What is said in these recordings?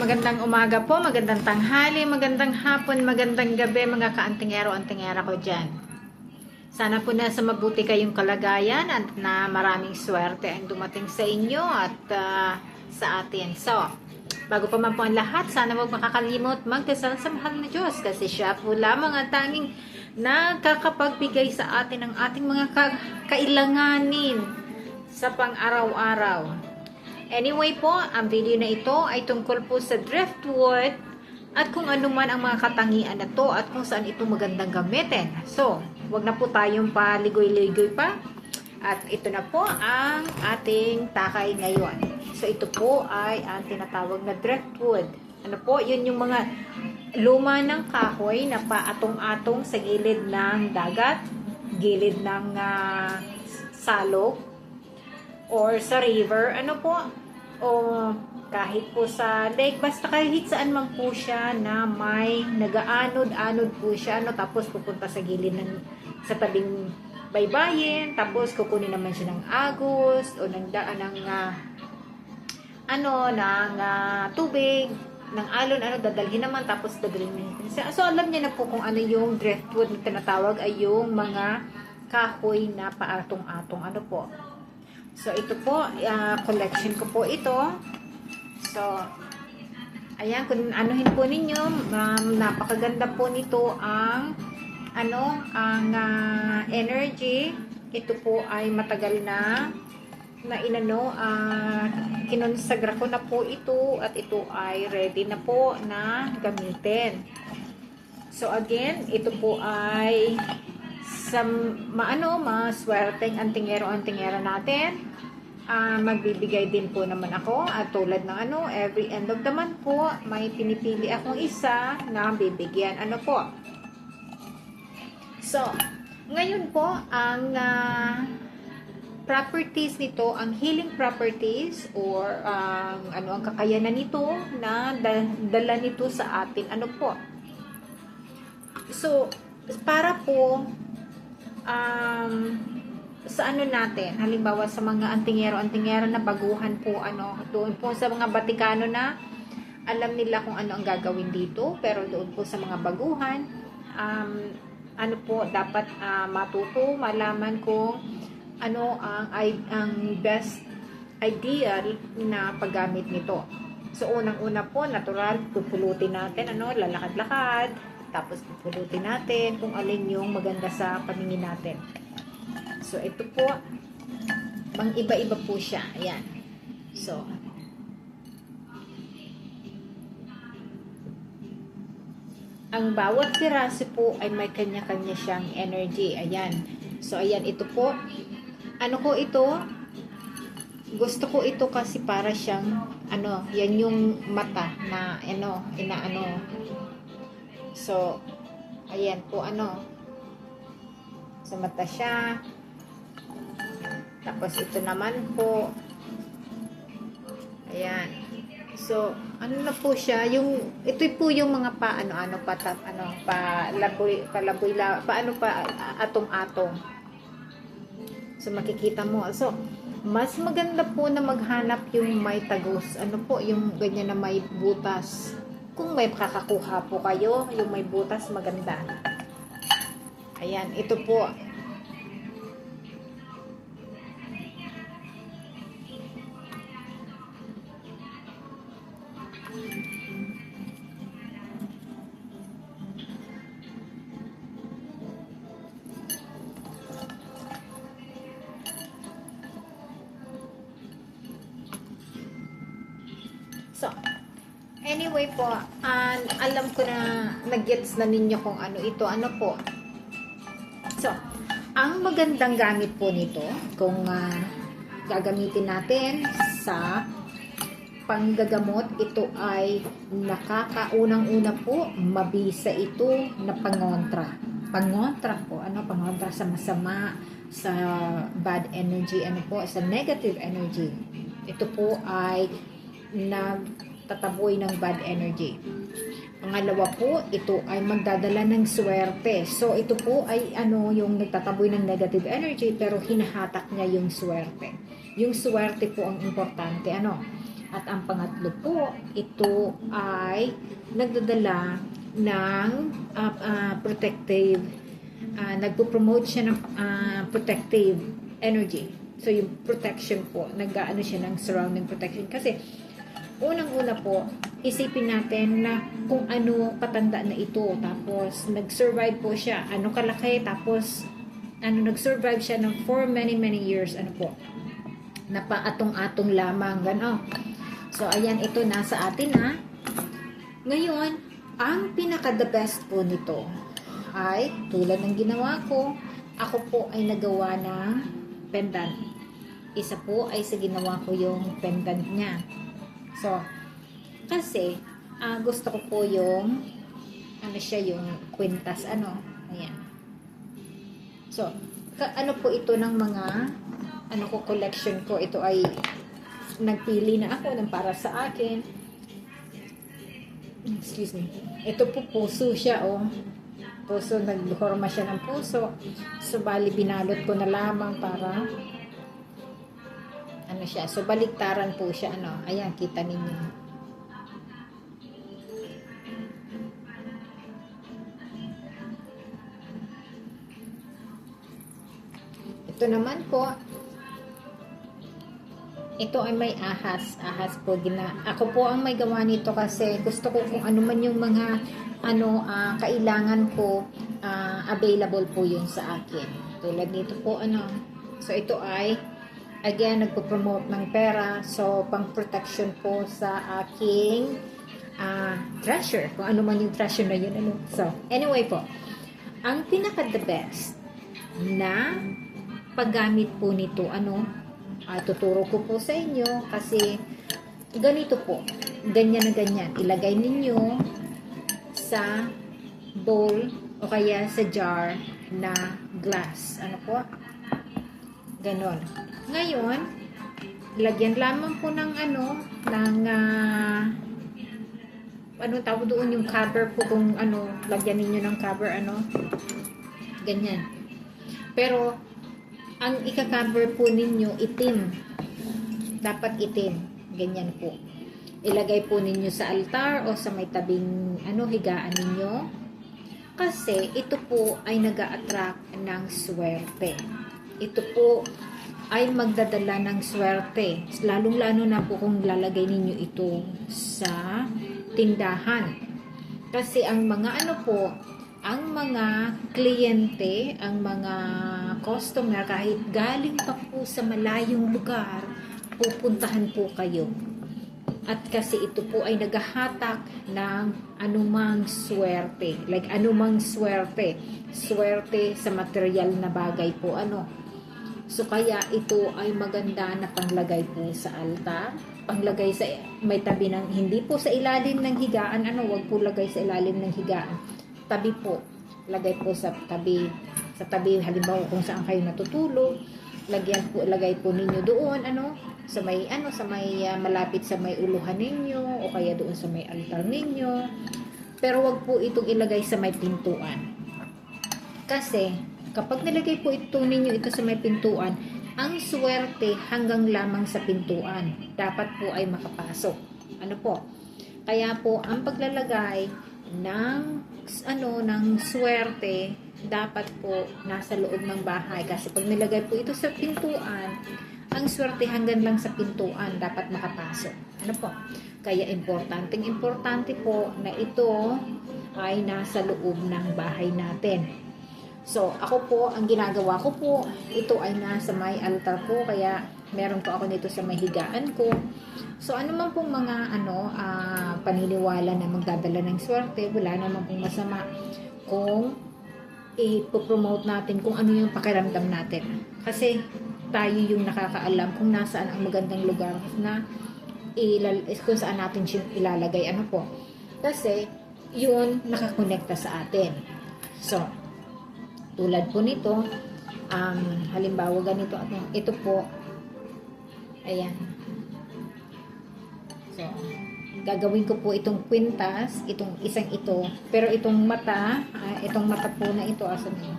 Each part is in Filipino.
Magandang umaga po, magandang tanghali, magandang hapon, magandang gabi mga kaantingero-antingera ko dyan. Sana po nasa mabuti kayong kalagayan at na maraming swerte ang dumating sa inyo at ah, sa atin. So, bago pa man po ang lahat, sana huwag makakalimot magdasal sa mahal na Diyos kasi siya po lamang ang tanging nagkakapagbigay sa atin ng ating mga ka- kailanganin sa pang-araw-araw. Anyway po, ang video na ito ay tungkol po sa driftwood at kung ano man ang mga katangian na to at kung saan ito magandang gamitin. So, wag na po tayong paligoy-ligoy pa. At ito na po ang ating takay ngayon. So, ito po ay ang tinatawag na driftwood. Ano po, yun yung mga luma ng kahoy na paatong-atong sa gilid ng dagat, gilid ng ah, salok, or sa river, ano po, o kahit po sa lake, basta kahit saan man po siya na may nagaanod-anod po siya, no, tapos pupunta sa gilid ng, sa tabing baybayin, tapos kukunin naman siya ng agos, o ng daan ng, ah, ano, ng ah, tubig, ng alon, ano, dadalhin naman, tapos dadalhin. Siya. So, alam niya na po kung ano yung driftwood na tinatawag ay yung mga kahoy na paatong-atong, ano po, So, ito po, ah, collection ko po ito. So, ayan, kung anuhin po ninyo, um, napakaganda po nito ang, ano, ang ah, energy. Ito po ay matagal na, na inano, ah, kinonsagra ko na po ito at ito ay ready na po na gamitin. So, again, ito po ay sa maano, maswerteng antingero-antingera natin. Ah, magbibigay din po naman ako at tulad ng ano, every end of the month po, may pinipili akong isa na bibigyan. Ano po? So, ngayon po, ang ah, properties nito, ang healing properties or ang ano ang kakayanan nito na da- dala nito sa atin. Ano po? So, para po um, sa ano natin, halimbawa sa mga antingero-antingero na baguhan po, ano, doon po sa mga Batikano na alam nila kung ano ang gagawin dito, pero doon po sa mga baguhan, um, ano po, dapat ah, matuto, malaman kung ano ang, ang best ideal na paggamit nito. So, unang-una po, natural, pupulutin natin, ano, lalakad-lakad, tapos pupulutin natin kung alin yung maganda sa paningin natin. So, ito po, pang iba-iba po siya. Ayan. So, ang bawat piraso po ay may kanya-kanya siyang energy. Ayan. So, ayan, ito po. Ano ko ito? Gusto ko ito kasi para siyang, ano, yan yung mata na, ano, inaano. So, ayan po, ano, sa mata siya. Tapos ito naman po. Ayan. So, ano na po siya, yung ito po yung mga pa ano ano pa ano pa laboy pa laboy la, pa ano pa atong-atong. So makikita mo. So, mas maganda po na maghanap yung may tagos. Ano po, yung ganyan na may butas. Kung may kakakuha po kayo, yung may butas maganda. Ayan, ito po. Anyway po, an alam ko na nag-gets na ninyo kung ano ito. Ano po? So, ang magandang gamit po nito, kung ah, gagamitin natin sa panggagamot, ito ay nakakaunang-una po, mabisa ito na pangontra. Pangontra po, ano, pangontra sa masama, sa bad energy, ano po, sa negative energy. Ito po ay nagtataboy ng bad energy. Pangalawa po, ito ay magdadala ng swerte. So, ito po ay ano, yung nagtataboy ng negative energy pero hinahatak niya yung swerte. Yung swerte po ang importante. Ano? At ang pangatlo po, ito ay nagdadala ng ah, ah, protective, ah, nagpo-promote siya ng ah, protective energy. So, yung protection po, nag-ano siya ng surrounding protection. Kasi, unang-una po, isipin natin na kung ano patanda na ito. Tapos, nag-survive po siya. Ano kalaki. Tapos, ano, nag-survive siya ng for many, many years. Ano po, napaatong-atong lamang. Gano. So, ayan, ito nasa atin ha. Ngayon, ang pinaka-the best po nito ay, tulad ng ginawa ko, ako po ay nagawa ng pendant. Isa po ay sa ginawa ko yung pendant niya. So, kasi, ah, gusto ko po yung, ano siya, yung kwintas, ano, ayan. So, ka, ano po ito ng mga, ano ko, collection ko, ito ay, nagpili na ako ng para sa akin. Excuse me. Ito po puso siya, oh. Puso, nagluhorma siya ng puso. So, bali, binalot ko na lamang para, ano siya. So, baliktaran po siya, ano. Ayan, kita ninyo. Ito naman po, ito ay may ahas. Ahas po. Gina, ako po ang may gawa nito kasi gusto ko kung ano man yung mga ano ah, kailangan ko ah, available po yun sa akin. Tulad nito po ano. So ito ay again nagpo-promote ng pera. So pang protection po sa aking ah, treasure. Kung ano man yung treasure na yun. Ano. So anyway po. Ang pinaka the best na paggamit po nito ano Ah, tuturo ko po sa inyo kasi ganito po. Ganyan na ganyan. Ilagay ninyo sa bowl o kaya sa jar na glass. Ano po? Ganon. Ngayon, lagyan lamang po ng ano, ng ah, ano tawag doon yung cover po kung ano, lagyan ninyo ng cover ano. Ganyan. Pero, ang ika-cover po ninyo itim. Dapat itim. Ganyan po. Ilagay po ninyo sa altar o sa may tabing ano higaan ninyo. Kasi ito po ay nag attract ng swerte. Ito po ay magdadala ng swerte. Lalong-lalo na po kung lalagay ninyo ito sa tindahan. Kasi ang mga ano po, ang mga kliyente, ang mga customer, kahit galing pa po sa malayong lugar, pupuntahan po kayo. At kasi ito po ay naghahatak ng anumang swerte. Like anumang swerte. Swerte sa material na bagay po. Ano? So kaya ito ay maganda na panglagay po sa altar. Panglagay sa may tabi ng hindi po sa ilalim ng higaan. Ano? Wag po lagay sa ilalim ng higaan tabi po. Lagay po sa tabi. Sa tabi, halimbawa kung saan kayo natutulog. Lagyan po, lagay po ninyo doon, ano, sa may, ano, sa may, ah, malapit sa may uluhan ninyo, o kaya doon sa may altar ninyo. Pero wag po itong ilagay sa may pintuan. Kasi, kapag nilagay po ito ninyo ito sa may pintuan, ang swerte hanggang lamang sa pintuan. Dapat po ay makapasok. Ano po? Kaya po, ang paglalagay ng ano ng swerte dapat po nasa loob ng bahay kasi pag nilagay po ito sa pintuan ang swerte hanggang lang sa pintuan dapat makapasok ano po kaya importanteng importante po na ito ay nasa loob ng bahay natin so ako po ang ginagawa ko po ito ay nasa may altar po kaya meron po ako nito sa may higaan ko So, ano man pong mga ano, ah, paniniwala na magdadala ng swerte, wala naman pong masama kung ipopromote natin kung ano yung pakiramdam natin. Kasi tayo yung nakakaalam kung nasaan ang magandang lugar na ilal kung saan natin ilalagay. Ano po? Kasi yun nakakonekta sa atin. So, tulad po nito, um, halimbawa ganito, ano, ito po, ayan, So, gagawin ko po itong kwintas, itong isang ito. Pero itong mata, ah, itong mata po na ito, asan yun?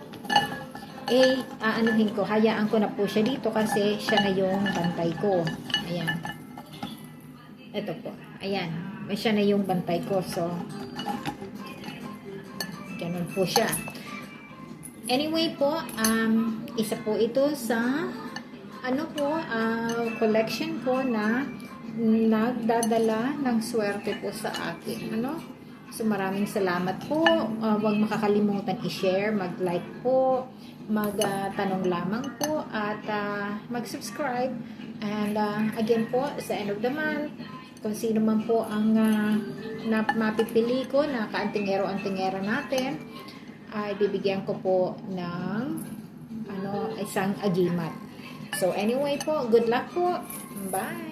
Eh, aanuhin ko, hayaan ko na po siya dito kasi siya na yung bantay ko. Ayan. Ito po. Ayan. Siya na yung bantay ko. So, ganun po siya. Anyway po, um, isa po ito sa ano po, ah, collection ko na nagdadala ng swerte po sa akin. Ano? So maraming salamat po. Ah, huwag makakalimutan i-share, mag-like po, mag-tanong lamang po at ah, mag-subscribe. And ah, again po, sa end of the month, kung sino man po ang ah, na mapipili ko na kaantingero-antingera natin, ay bibigyan ko po ng ano, isang agimat. So anyway po, good luck po. Bye!